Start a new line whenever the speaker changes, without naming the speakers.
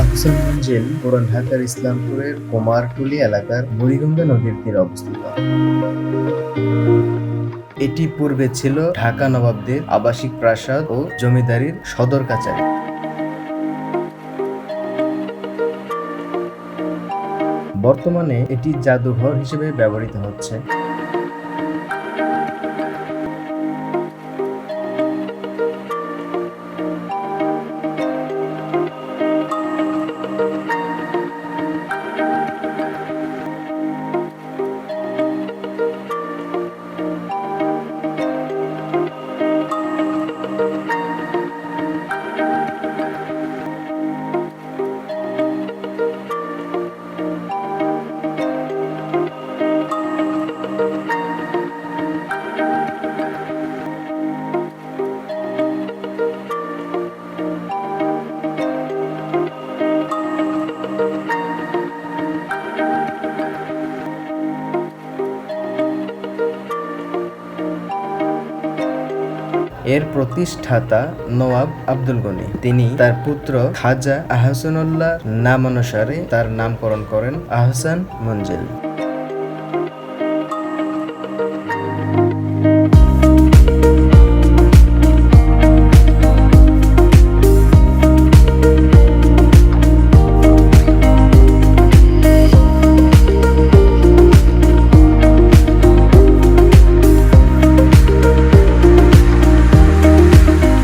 আহসান মঞ্জিল পুরান ঢাকার ইসলামপুরের কুমারটুলি এলাকার বুড়িগঙ্গা নদীর তীরে অবস্থিত। এটি পূর্বে ছিল ঢাকা নবাবদের আবাসিক প্রাসাদ ও জমিদারির সদর কাচারি বর্তমানে এটি জাদুঘর হিসেবে ব্যবহৃত হচ্ছে। এর প্রতিষ্ঠাতা নওয়াব আব্দুল গনি। তিনি তার পুত্র খাজা আহসানুল্লাহ নামানুসারে তার নামকরণ করেন আহসান মঞ্জিল।